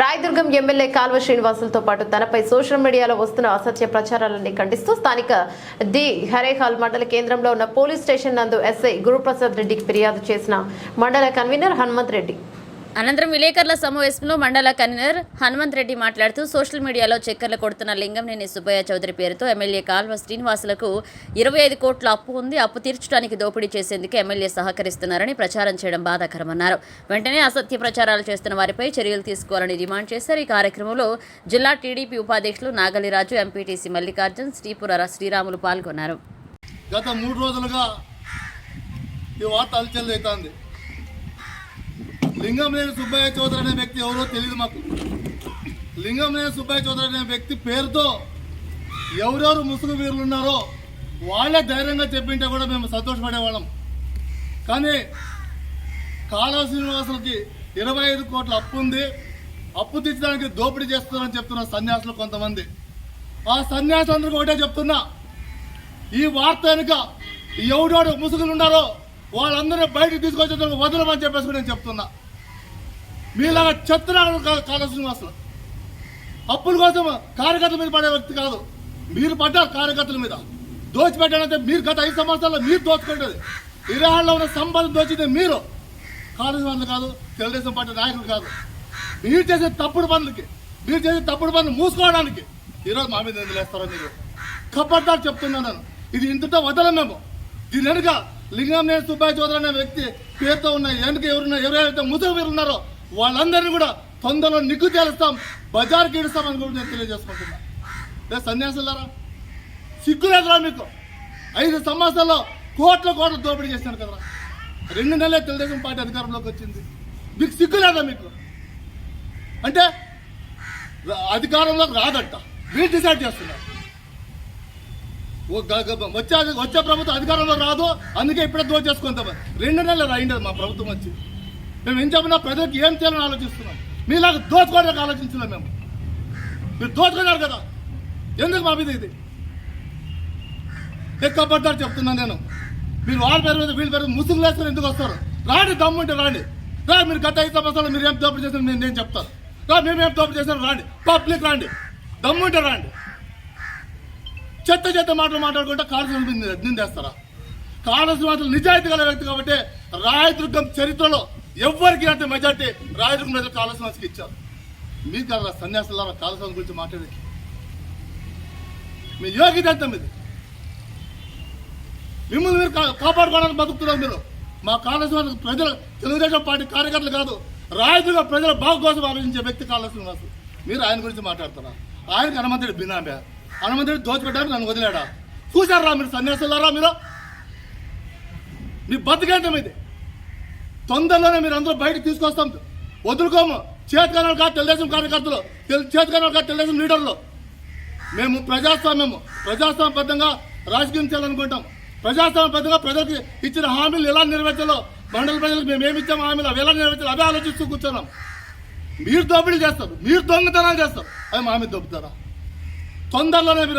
Rayadurgam MLA కాల్వ శ్రీనివాసులతో పాటు తనపై social మీడియాలో వస్తున్న అసత్య ప్రచారాలన్నీ ఖండిస్తూ స్థానిక ది హరేహాల్ మండల కేంద్రంలో ఉన్న పోలీస్ స్టేషన్ నందు ఎస్ఐ గురుప్రసాద్ రెడ్డికి ఫిర్యాదు చేసిన మండల కన్వీనర్ హనుమంత్ రెడ్డి. అనంతరం విలేకరుల సమావేశంలో మండల కన్వీనర్ హనుమంత్ రెడ్డి మాట్లాడుతూ సోషల్ మీడియాలో చక్కర్లు కొడుతున్న లింగంనేని సుబ్బయ్య చౌదరి పేరుతో ఎమ్మెల్యే కాల్వ శ్రీనివాసులకు ఇరవై ఐదు కోట్ల అప్పు ఉంది. అప్పు తీర్చడానికి దోపిడీ చేసేందుకు ఎమ్మెల్యే సహకరిస్తున్నారని ప్రచారం చేయడం బాధాకరమన్నారు. వెంటనే అసత్య ప్రచారాలు చేస్తున్న వారిపై చర్యలు తీసుకోవాలని డిమాండ్ చేశారు. ఈ కార్యక్రమంలో జిల్లా టీడీపీ ఉపాధ్యక్షులు నాగలిరాజు ఎంపీటీసీ మల్లికార్జున్ శ్రీపుర శ్రీరాములు పాల్గొన్నారు. గత మూడు రోజులుగా ఈ వార్త అలచల్ అవుతుంది లింగంనేని సుబ్బయ్య చౌదరి అనే వ్యక్తి ఎవరో తెలియదు మాకు. లింగంనేని సుబ్బయ్య చౌదరి అనే వ్యక్తి పేరుతో ఎవరెవరు ముసుగు వీరులు ఉన్నారో వాళ్ళే ధైర్యంగా చెప్పింటే కూడా మేము సంతోషపడేవాళ్ళం. కానీ కాళా శ్రీనివాసులకి ఇరవై ఐదు కోట్ల అప్పు ఉంది. అప్పు తీర్చడానికి దోపిడీ చేస్తున్నారని చెప్తున్న సన్యాసులు కొంతమంది. ఆ సన్యాసులందరికీ ఒకటే చెప్తున్నా. ఈ వార్త వెనుక ఎవడోడు ముసుగులు ఉన్నారో వాళ్ళందరూ బయటకు తీసుకొచ్చేందుకు వదలమని చెప్పేసి నేను చెప్తున్నా. మీలాగా చెత్తనాడు కాదు అసలు అప్పుల కోసం కార్యకర్తల మీద పడే వ్యక్తి కాదు. మీరు పడ్డారు కార్యకర్తల మీద. దోచిపెట్టాలంటే మీరు గత ఐదు సంవత్సరాల్లో మీరు దోచుకుంటుంది. ఇరాన్లో ఉన్న సంపద దోచింది మీరు కాంగ్రెస్ కాదు తెలుగుదేశం పార్టీ నాయకులు కాదు. మీరు చేసే తప్పుడు పనులకి మీరు చేసే తప్పుడు పనులు మూసుకోవడానికి ఈరోజు మా మీద నిందలేస్తారా మీరు? కబడ్దారు చెప్తున్నాను నేను. ఇది ఇంతతో వదలం మేము. దీని వెనుక లింగం నేను సుబ్బాయి చౌదరి అనే వ్యక్తి పేరుతో ఉన్న వెనుక ఎవరున్నా ఎవరైతే ముసుగు మీరు ఉన్నారో వాళ్ళందరినీ కూడా తొందరలో నిగ్గు తేలుస్తాం బజార్కి ఇడుస్తామని కూడా నేను తెలియజేసుకుంటున్నా. లే సన్యాసులారా? సిగ్గులేదురా మీకు. ఐదు సంవత్సరాల్లో కోట్ల కోట్ల దోపిడీ చేశాను కదరా. రెండు నెలలే తెలుగుదేశం పార్టీ అధికారంలోకి వచ్చింది. మీకు సిగ్గులేదా మీకు? అంటే అధికారంలోకి రాదంట. మీరు డిసైడ్ చేస్తున్నారు. ఓ గ- వచ్చే వచ్చే ప్రభుత్వం అధికారంలో రాదు అందుకే ఇప్పుడే దోచేసుకుంటాం రెండు నెలలు రాయిండదు మా ప్రభుత్వం వచ్చి. మేము ఏం చెప్పినా ప్రజలకు ఏం చేయాలని ఆలోచిస్తున్నాం. మీలాగా దోచుకోవడానికి ఆలోచించలేం మేము. మీరు దోచుకున్నారు కదా. ఎందుకు మా మీద ఇది? ఎక్కబడ్డారు చెప్తున్నాను నేను. మీరు వాళ్ళ పేరు మీద వీళ్ళ పేరు ముసుగులు ఎందుకు వస్తారు? రాండి దమ్ముంటే రాండి. రా మీరు గత ఐదు సంవత్సరాలు మీరు ఏం దోపిడీ చేసిన నేను నేను చెప్తాను. రా మేమేం ఏం దోపిడీ చేశారు రాండి. పబ్లిక్ రాండి. దమ్ముంటే రాండి. చెత్త చెత్త మాటలు మాట్లాడుకుంటే కాళేశ్వరం నిందేస్తారా? కాళేశ్వరం మాటలు నిజాయితీ గల వ్యక్తి కాబట్టి రాయదుర్గం చరిత్రలో ఎవ్వరికి అంటే మెజార్టీ రాయదుర్గం ప్రజలు కాళేశ్వరానికి ఇచ్చారు. మీకు కదా సన్యాసులారా కాళేశ్వరం గురించి మాట్లాడేది. మీ యోగ్యత ఎంత మీది? మిమ్మల్ని మీరు కాపాడుకోవడానికి బతుకుతున్నారు మీరు. మా కాళేశ్వరం ప్రజలు తెలుగుదేశం పార్టీ కార్యకర్తలు కాదు రాయదుర్గ ప్రజల బాగు కోసం ఆలోచించే వ్యక్తి కాళేశ్వరం మీరు ఆయన గురించి మాట్లాడుతారా? ఆయనకి హనుమంతుడి బినామే. హనుమంతుడి దోచిపెట్టారు నన్ను వదిలాడా? చూసారా మీరు సన్యాసులారా మీరు? మీ బతికేంత మీది? తొందరలోనే మీరు అందరూ బయటకు తీసుకొస్తాం. వదులుకోము. చేతకానాలు కాదు తెలుగుదేశం కార్యకర్తలు. తెలు- చేతకానాలు కాదు తెలుగుదేశం లీడర్లు. మేము ప్రజాస్వామ్యము. ప్రజాస్వామ్యబద్ధంగా రాజకీయం చేయాలనుకుంటాం. ప్రజాస్వామ్యబద్ధంగా ప్రజలకు ఇచ్చిన హామీలు ఎలా నెరవేర్చాలో మండల ప్రజలకు మేము ఏమి ఇచ్చాము హామీలు అవి ఎలా నెరవేర్చాలో అవే ఆలోచిస్తూ కూర్చున్నాం. మీరు దోపిడీ చేస్తారు. మీరు దొంగతనాలు చేస్తారు. అవి మా మీద దొబ్బుతారా? తొందరలోనే మీరు